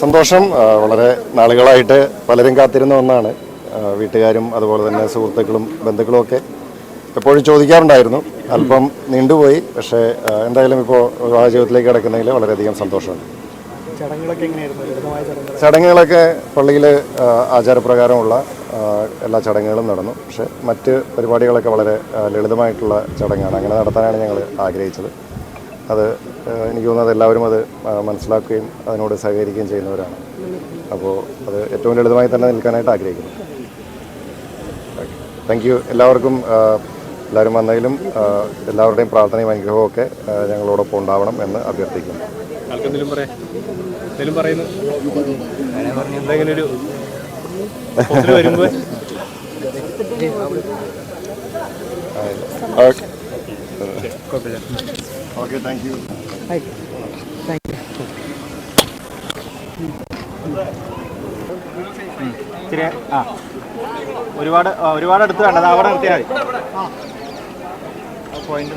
സന്തോഷം. വളരെ നാളുകളായിട്ട് പലരും കാത്തിരുന്ന ഒന്നാണ്. വീട്ടുകാരും അതുപോലെ തന്നെ സുഹൃത്തുക്കളും ബന്ധുക്കളും ഒക്കെ എപ്പോഴും ചോദിക്കാറുണ്ടായിരുന്നു. അല്പം നീണ്ടുപോയി. പക്ഷേ എന്തായാലും ഇപ്പോൾ വിവാഹ ജീവിതത്തിലേക്ക് കിടക്കുന്നതിൽ വളരെയധികം സന്തോഷമുണ്ട് ചടങ്ങുകളൊക്കെ പള്ളിയിൽ ആചാരപ്രകാരമുള്ള എല്ലാ ചടങ്ങുകളും നടന്നു. പക്ഷേ മറ്റ് പരിപാടികളൊക്കെ വളരെ ലളിതമായിട്ടുള്ള ചടങ്ങാണ്. അങ്ങനെ നടത്താനാണ് ഞങ്ങൾ ആഗ്രഹിച്ചത്. അത് എനിക്ക് തോന്നുന്നത് എല്ലാവരും അത് മനസ്സിലാക്കുകയും അതിനോട് സഹകരിക്കുകയും ചെയ്യുന്നവരാണ്. അപ്പോൾ അത് ഏറ്റവും ലളിതമായി തന്നെ നിൽക്കാനായിട്ട് ആഗ്രഹിക്കുന്നു. താങ്ക് യു എല്ലാവർക്കും എല്ലാവരും വന്നതിലും എല്ലാവരുടെയും പ്രാർത്ഥനയും അനുഗ്രഹവും ഒക്കെ ഞങ്ങളോടൊപ്പം ഉണ്ടാവണം എന്ന് അഭ്യർത്ഥിക്കുന്നു. എന്തെങ്കിലും ഒരു ഒത്തിരി വരുമ്പോൾ ഓക്കെ. Okay thank you. ഇച്ചിരി ആ. ഒരുപാട് ഒരുപാട് അടുത്ത് വേണ്ടത് അവിടെ നിർത്തിയാൽ മതി. പോയിന്റ്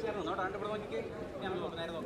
ചേർന്നു? നോട്ടാണ്ട് ഇവിടെ നോക്കി ഞാൻ നോക്കണായിരുന്നു